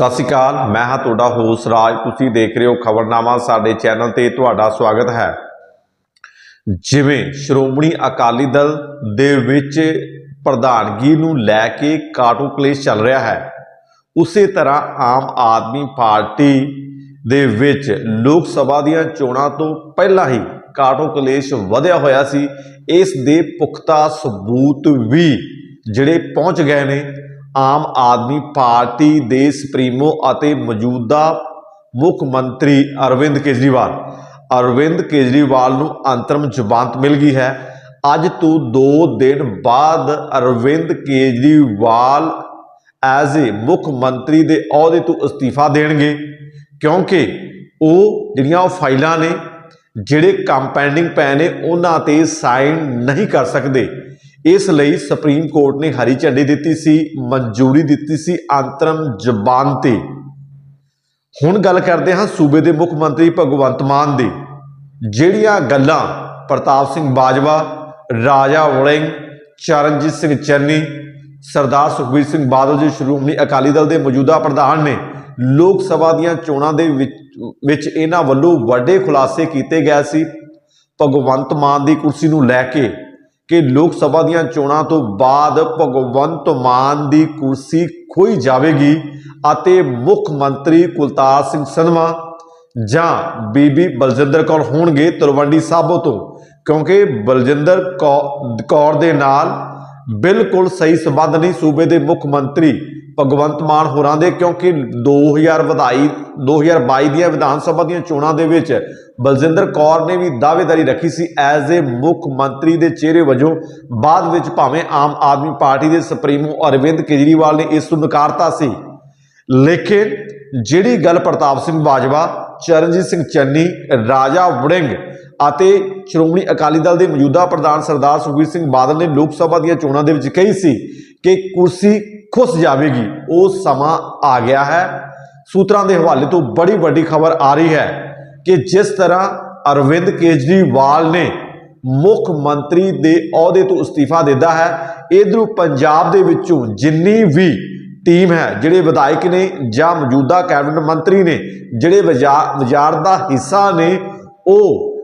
ਸਤਿ ਸ਼੍ਰੀ ਅਕਾਲ, ਮੈਂ ਹਾਂ ਤੁਹਾਡਾ ਹੋਸ ਰਾਜ। ਤੁਸੀਂ ਦੇਖ ਰਹੇ ਹੋ ਖਬਰਨਾਮਾ, ਸਾਡੇ ਚੈਨਲ ਤੇ ਤੁਹਾਡਾ ਸਵਾਗਤ ਹੈ। ਜਿਵੇਂ ਸ਼੍ਰੋਮਣੀ ਅਕਾਲੀ ਦਲ ਦੇ ਵਿੱਚ ਪ੍ਰਧਾਨਗੀ ਨੂੰ ਲੈ ਕੇ ਕਾਟੋ ਕਲੇਸ਼ ਚੱਲ ਰਿਹਾ ਹੈ। ਉਸੇ ਤਰ੍ਹਾਂ ਆਮ ਆਦਮੀ ਪਾਰਟੀ ਦੇ ਵਿੱਚ ਲੋਕ ਸਭਾ ਦੀਆਂ ਚੋਣਾਂ ਤੋਂ ਪਹਿਲਾਂ ਹੀ ਕਾਟੋ ਕਲੇਸ਼ ਵਧਿਆ ਹੋਇਆ ਸੀ। ਇਸ ਦੇ ਪੁਖਤਾ ਸਬੂਤ ਵੀ ਜਿਹੜੇ ਪਹੁੰਚ ਗਏ ਨੇ। ਆਮ ਆਦਮੀ ਪਾਰਟੀ ਦੇ ਸੁਪਰੀਮੋ ਅਤੇ ਮੌਜੂਦਾ ਮੁੱਖ ਮੰਤਰੀ ਅਰਵਿੰਦ ਕੇਜਰੀਵਾਲ। ਅਰਵਿੰਦ ਕੇਜਰੀਵਾਲ ਨੂੰ ਅੰਤਰਮ ਜ਼ਮਾਨਤ ਮਿਲ ਗਈ ਹੈ। ਅੱਜ ਤੋਂ 2 ਦਿਨ ਬਾਅਦ ਅਰਵਿੰਦ ਕੇਜਰੀਵਾਲ ਐਜ਼ ਏ ਮੁੱਖ ਮੰਤਰੀ ਦੇ ਅਹੁਦੇ ਤੋਂ ਅਸਤੀਫਾ ਦੇਣਗੇ, ਕਿਉਂਕਿ ਉਹ ਜਿਹੜੀਆਂ ਉਹ ਫਾਈਲਾਂ ਨੇ, ਜਿਹੜੇ ਕੰਮ ਪੈਂਡਿੰਗ ਪਏ ਨੇ, ਉਹਨਾਂ ਤੇ ਸਾਈਨ ਨਹੀਂ ਕਰ ਸਕਦੇ। ਇਸ ਲਈ ਸੁਪਰੀਮ ਕੋਰਟ ਨੇ ਹਰੀ ਝੰਡੀ ਦਿੱਤੀ ਸੀ, ਮਨਜ਼ੂਰੀ ਦਿੱਤੀ ਸੀ, ਅੰਤਰਮ ਜ਼ਬਾਨ ਤੇ। ਹੁਣ ਗੱਲ ਕਰਦੇ ਹਾਂ ਸੂਬੇ ਦੇ ਮੁੱਖ ਮੰਤਰੀ ਭਗਵੰਤ ਮਾਨ ਦੀ। ਜਿਹੜੀਆਂ ਗੱਲਾਂ ਪ੍ਰਤਾਪ ਸਿੰਘ ਬਾਜਵਾ, ਰਾਜਾ ਵੜਿੰਗ, ਚਰਨਜੀਤ ਸਿੰਘ ਚੰਨੀ, ਸਰਦਾਰ ਸੁਖਬੀਰ ਸਿੰਘ ਬਾਦਲ ਜੀ, ਸ਼੍ਰੋਮਣੀ ਅਕਾਲੀ ਦਲ ਦੇ ਮੌਜੂਦਾ ਪ੍ਰਧਾਨ ਨੇ ਲੋਕ ਸਭਾ ਦੀਆਂ ਚੋਣਾਂ ਦੇ ਵਿੱਚ ਵਿੱਚ ਇਹਨਾਂ ਵੱਲੋਂ ਵੱਡੇ ਖੁਲਾਸੇ ਕੀਤੇ ਗਏ ਸੀ। ਭਗਵੰਤ ਮਾਨ ਦੀ ਕੁਰਸੀ ਨੂੰ ਲੈ ਕੇ ਕਿ ਲੋਕ ਸਭਾ ਦੀਆਂ ਚੋਣਾਂ ਤੋਂ ਬਾਅਦ ਭਗਵੰਤ ਮਾਨ ਦੀ ਕੁਰਸੀ ਖੋਈ ਜਾਵੇਗੀ ਅਤੇ ਮੁੱਖ ਮੰਤਰੀ ਕੁਲਤਾਰ ਸਿੰਘ ਸੰਧਵਾ ਜਾਂ ਬੀਬੀ ਬਲਜਿੰਦਰ ਕੌਰ ਹੋਣਗੇ ਤਲਵੰਡੀ ਸਾਬੋ ਤੋਂ, ਕਿਉਂਕਿ ਬਲਜਿੰਦਰ ਕੌ- ਕੌਰ ਦੇ ਨਾਲ ਬਿਲਕੁਲ ਸਹੀ ਸੰਬੰਧ ਨਹੀਂ ਸੂਬੇ ਦੇ ਮੁੱਖ ਮੰਤਰੀ ਭਗਵੰਤ ਮਾਨ ਹੋਰਾਂ ਦੇ, ਕਿਉਂਕਿ 2000 ਵਧਾਈ 2022 ਦੀਆਂ ਵਿਧਾਨ ਸਭਾ ਦੀਆਂ ਚੋਣਾਂ ਦੇ ਵਿੱਚ ਬਲਜਿੰਦਰ ਕੌਰ ਨੇ ਵੀ ਦਾਅਵੇਦਾਰੀ ਰੱਖੀ ਸੀ ਐਜ਼ ਏ ਮੁੱਖ ਮੰਤਰੀ ਦੇ ਚਿਹਰੇ ਵਜੋਂ। ਬਾਅਦ ਵਿੱਚ ਭਾਵੇਂ ਆਮ ਆਦਮੀ ਪਾਰਟੀ ਦੇ ਸੁਪਰੀਮੋ ਅਰਵਿੰਦ ਕੇਜਰੀਵਾਲ ਨੇ ਇਸ ਨੂੰ ਨਕਾਰਤਾ ਸੀ। ਲੇਕਿਨ ਜਿਹੜੀ ਗੱਲ ਪ੍ਰਤਾਪ ਸਿੰਘ ਬਾਜਵਾ, ਚਰਨਜੀਤ ਸਿੰਘ ਚੰਨੀ, ਰਾਜਾ ਵੜਿੰਗ ਅਤੇ ਸ਼੍ਰੋਮਣੀ ਅਕਾਲੀ ਦਲ ਦੇ ਮੌਜੂਦਾ ਪ੍ਰਧਾਨ ਸਰਦਾਰ ਸੁਖਬੀਰ ਸਿੰਘ ਬਾਦਲ ਨੇ ਲੋਕ ਸਭਾ ਦੀਆਂ ਚੋਣਾਂ ਦੇ ਵਿੱਚ ਕਹੀ ਸੀ ਕਿ ਕੁਰਸੀ ਖੁੱਸ ਜਾਵੇਗੀ। ਉਹ ਸਮਾਂ ਆ ਗਿਆ ਹੈ। ਸੂਤਰਾਂ ਦੇ ਹਵਾਲੇ ਤੋਂ ਬੜੀ ਵੱਡੀ ਖਬਰ ਆ ਰਹੀ ਹੈ ਕਿ ਜਿਸ ਤਰ੍ਹਾਂ ਅਰਵਿੰਦ ਕੇਜਰੀਵਾਲ ਨੇ ਮੁੱਖ ਮੰਤਰੀ ਦੇ ਅਹੁਦੇ ਤੋਂ ਅਸਤੀਫਾ ਦਿੱਤਾ ਹੈ, ਇਧਰੋਂ ਪੰਜਾਬ ਦੇ ਵਿੱਚੋਂ ਜਿੰਨੀ ਵੀ ਟੀਮ ਹੈ, ਜਿਹੜੇ ਵਿਧਾਇਕ ਨੇ ਜਾਂ ਮੌਜੂਦਾ ਕੈਬਨਿਟ ਮੰਤਰੀ ਨੇ, ਜਿਹੜੇ ਵਜ਼ਾ- ਵਜ਼ਾਰਤ ਦਾ ਹਿੱਸਾ ਨੇ, ਉਹ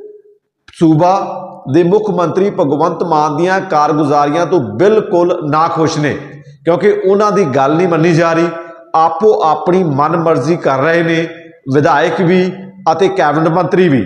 ਸੂਬਾ ਦੇ ਮੁੱਖ ਮੰਤਰੀ ਭਗਵੰਤ ਮਾਨ ਦੀਆਂ ਕਾਰਗੁਜ਼ਾਰੀਆਂ ਤੋਂ ਬਿਲਕੁਲ ਨਾਖੁਸ਼ ਨੇ, ਕਿਉਂਕਿ ਉਹਨਾਂ ਦੀ ਗੱਲ ਨਹੀਂ ਮੰਨੀ ਜਾ ਰਹੀ। ਆਪੋ ਆਪਣੀ ਮਨਮਰਜ਼ੀ ਕਰ ਰਹੇ ਨੇ, ਵਿਧਾਇਕ ਵੀ ਅਤੇ ਕੈਬਨਿਟ ਮੰਤਰੀ ਵੀ।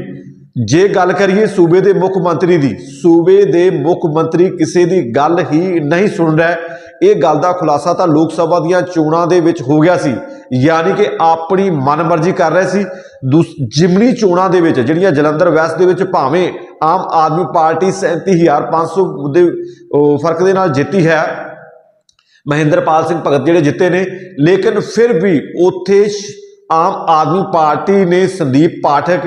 ਜੇ ਗੱਲ ਕਰੀਏ ਸੂਬੇ ਦੇ ਮੁੱਖ ਮੰਤਰੀ ਦੀ, ਸੂਬੇ ਦੇ ਮੁੱਖ ਮੰਤਰੀ ਕਿਸੇ ਦੀ ਗੱਲ ਹੀ ਨਹੀਂ ਸੁਣ ਰਿਹਾ। ਇਹ ਗੱਲ ਦਾ ਖੁਲਾਸਾ ਤਾਂ ਲੋਕ ਸਭਾ ਦੀਆਂ ਚੋਣਾਂ ਦੇ ਵਿੱਚ ਹੋ ਗਿਆ ਸੀ। ਯਾਨੀ ਕਿ ਆਪਣੀ ਮਨਮਰਜ਼ੀ ਕਰ ਰਹੇ ਸੀ। ਦੂਸ- ਜਿਮਨੀ ਚੋਣਾਂ ਦੇ ਵਿੱਚ, ਜਿਹੜੀਆਂ ਜਲੰਧਰ ਵੈਸਟ ਦੇ ਵਿੱਚ ਭਾਵੇਂ ਆਮ ਆਦਮੀ ਪਾਰਟੀ 37500 ਦੇ ਫ਼ਰਕ ਦੇ ਨਾਲ ਜਿੱਤੀ ਹੈ। ਮਹਿੰਦਰਪਾਲ ਸਿੰਘ ਭਗਤ ਜਿਹੜੇ ਜਿੱਤੇ ਨੇ, ਲੇਕਿਨ ਫਿਰ ਵੀ ਉੱਥੇ ਸ਼- ਆਮ ਆਦਮੀ ਪਾਰਟੀ ਨੇ ਸੰਦੀਪ ਪਾਠਕ,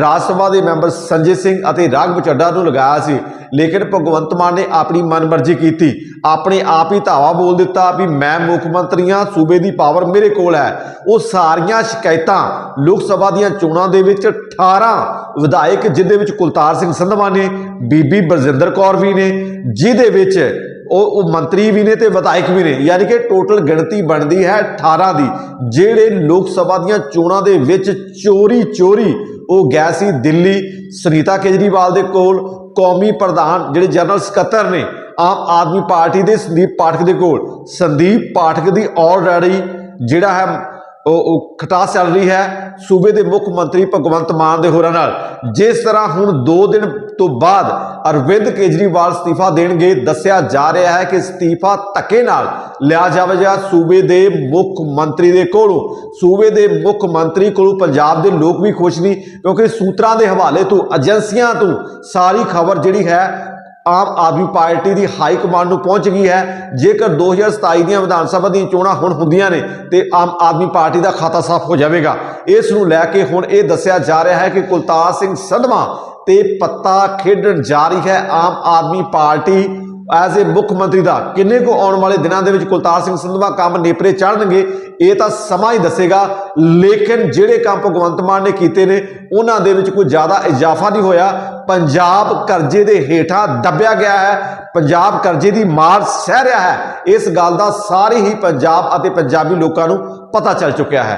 ਰਾਜ ਸਭਾ ਦੇ ਮੈਂਬਰ ਸੰਜੇ ਸਿੰਘ ਅਤੇ ਰਾਘਵ ਚੱਡਾ ਨੂੰ ਲਗਾਇਆ ਸੀ। ਲੇਕਿਨ ਭਗਵੰਤ ਮਾਨ ਨੇ ਆਪਣੀ ਮਨਮਰਜ਼ੀ ਕੀਤੀ। ਆਪਣੇ ਆਪ ਹੀ ਧਾਵਾ ਬੋਲ ਦਿੱਤਾ ਵੀ ਮੈਂ ਮੁੱਖ ਮੰਤਰੀ ਹਾਂ ਸੂਬੇ ਦੀ ਪਾਵਰ ਮੇਰੇ ਕੋਲ ਹੈ। ਉਹ ਸਾਰੀਆਂ ਸ਼ਿਕਾਇਤਾਂ ਲੋਕ ਸਭਾ ਦੀਆਂ ਚੋਣਾਂ ਦੇ ਵਿੱਚ 18 ਵਿਧਾਇਕ ਜਿਹਦੇ ਵਿੱਚ ਕੁਲਤਾਰ ਸਿੰਘ ਸੰਧਵਾ ਨੇ, ਬੀਬੀ ਬਲਜਿੰਦਰ ਕੌਰ ਵੀ ਨੇ, ਜਿਹਦੇ ਵਿੱਚ ਉਹ ਉਹ ਮੰਤਰੀ ਵੀ ਨੇ ਤੇ ਵਿਧਾਇਕ ਵੀ ਨੇ। ਯਾਨੀ ਕਿ ਟੋਟਲ ਗਿਣਤੀ ਬਣਦੀ ਹੈ 18 ਦੀ। ਜਿਹੜੇ ਲੋਕ ਸਭਾ ਦੀਆਂ ਚੋਣਾਂ ਦੇ ਵਿੱਚ ਚੋਰੀ ਚੋਰੀ ਉਹ ਗਿਆ ਸੀ ਦਿੱਲੀ। ਸੁਨੀਤਾ ਕੇਜਰੀਵਾਲ ਦੇ ਕੋਲ ਕੌਮੀ ਪ੍ਰਧਾਨ ਜਿਹੜੇ ਜਨਰਲ ਸਕੱਤਰ ਨੇ, ਆਮ ਆਦਮੀ ਪਾਰਟੀ ਦੇ ਸੰਦੀਪ ਪਾਠਕ ਦੇ ਕੋਲ। ਸੰਦੀਪ ਪਾਠਕ ਦੀ ਆਲਰੇਡੀ ਜਿਹੜਾ ਹੈ ਉਹ ਖਟਾਸ ਚੱਲ ਰਹੀ ਹੈ ਸੂਬੇ ਦੇ ਮੁੱਖ ਮੰਤਰੀ ਭਗਵੰਤ ਮਾਨ ਦੇ ਹੋਰਾਂ ਨਾਲ। ਜਿਸ ਤਰ੍ਹਾਂ ਹੁਣ 2 ਦਿਨ ਤੋਂ ਬਾਅਦ ਅਰਵਿੰਦ ਕੇਜਰੀਵਾਲ ਅਸਤੀਫਾ ਦੇਣਗੇ, ਦੱਸਿਆ ਜਾ ਰਿਹਾ ਹੈ ਕਿ ਅਸਤੀਫਾ ਧੱਕੇ ਨਾਲ ਲਿਆ ਜਾਵੇਗਾ ਸੂਬੇ ਦੇ ਮੁੱਖ ਮੰਤਰੀ ਦੇ ਕੋਲੋਂ। ਸੂਬੇ ਦੇ ਮੁੱਖ ਮੰਤਰੀ ਕੋਲੋਂ ਪੰਜਾਬ ਦੇ ਲੋਕ ਵੀ ਖੁਸ਼ ਨਹੀਂ, ਕਿਉਂਕਿ ਸੂਤਰਾਂ ਦੇ ਹਵਾਲੇ ਤੋਂ, ਏਜੰਸੀਆਂ ਤੋਂ ਸਾਰੀ ਖਬਰ ਜਿਹੜੀ ਹੈ ਆਮ ਆਦਮੀ ਪਾਰਟੀ ਦੀ ਹਾਈ ਕਮਾਂਡ ਨੂੰ ਪਹੁੰਚ ਗਈ ਹੈ। ਜੇਕਰ 2027 ਦੀਆਂ ਵਿਧਾਨ ਸਭਾ ਦੀਆਂ ਚੋਣਾਂ ਹੁਣ ਹੁੰਦੀਆਂ ਨੇ, ਤੇ ਆਮ ਆਦਮੀ ਪਾਰਟੀ ਦਾ ਖਾਤਾ ਸਾਫ਼ ਹੋ ਜਾਵੇਗਾ। ਇਸ ਨੂੰ ਲੈ ਕੇ ਹੁਣ ਇਹ ਦੱਸਿਆ ਜਾ ਰਿਹਾ ਹੈ ਕਿ ਕੁਲਤਾਰ ਸਿੰਘ ਸੰਧਵਾ ਤੇ ਪੱਤਾ ਖੇਡਣ ਜਾ ਰਹੀ ਹੈ। Aam Aadmi party as a ਮੁੱਖ ਮੰਤਰੀ ਦਾ ਕਿੰਨੇ ਕੁ ਆਉਣ ਵਾਲੇ ਦਿਨਾਂ ਦੇ ਵਿੱਚ ਕੁਲਤਾਰ ਸਿੰਘ ਸੰਧਵਾ ਕੰਮ ਨੇਪਰੇ ਚੜਨਗੇ ਇਹ ਤਾਂ ਸਮਾਂ ਹੀ ਦੱਸੇਗਾ। ਲੇਕਿਨ ਜਿਹੜੇ ਕੰਮ ਭਗਵੰਤ ਮਾਨ ਨੇ ਕੀਤੇ ਨੇ, ਉਹਨਾਂ ਦੇ ਵਿੱਚ ਕੋਈ ਜ਼ਿਆਦਾ ਇਜ਼ਾਫਾ ਨਹੀਂ ਹੋਇਆ। ਪੰਜਾਬ ਕਰਜ਼ੇ ਦੇ ਹੇਠਾਂ ਦੱਬਿਆ ਗਿਆ ਹੈ। ਪੰਜਾਬ ਕਰਜ਼ੇ ਦੀ ਮਾਰ ਸਹਿ ਰਿਹਾ ਹੈ। ਇਸ ਗੱਲ ਦਾ ਸਾਰੇ ਹੀ ਪੰਜਾਬ ਅਤੇ ਪੰਜਾਬੀ ਲੋਕਾਂ ਨੂੰ ਪਤਾ ਚੱਲ ਚੁੱਕਿਆ ਹੈ।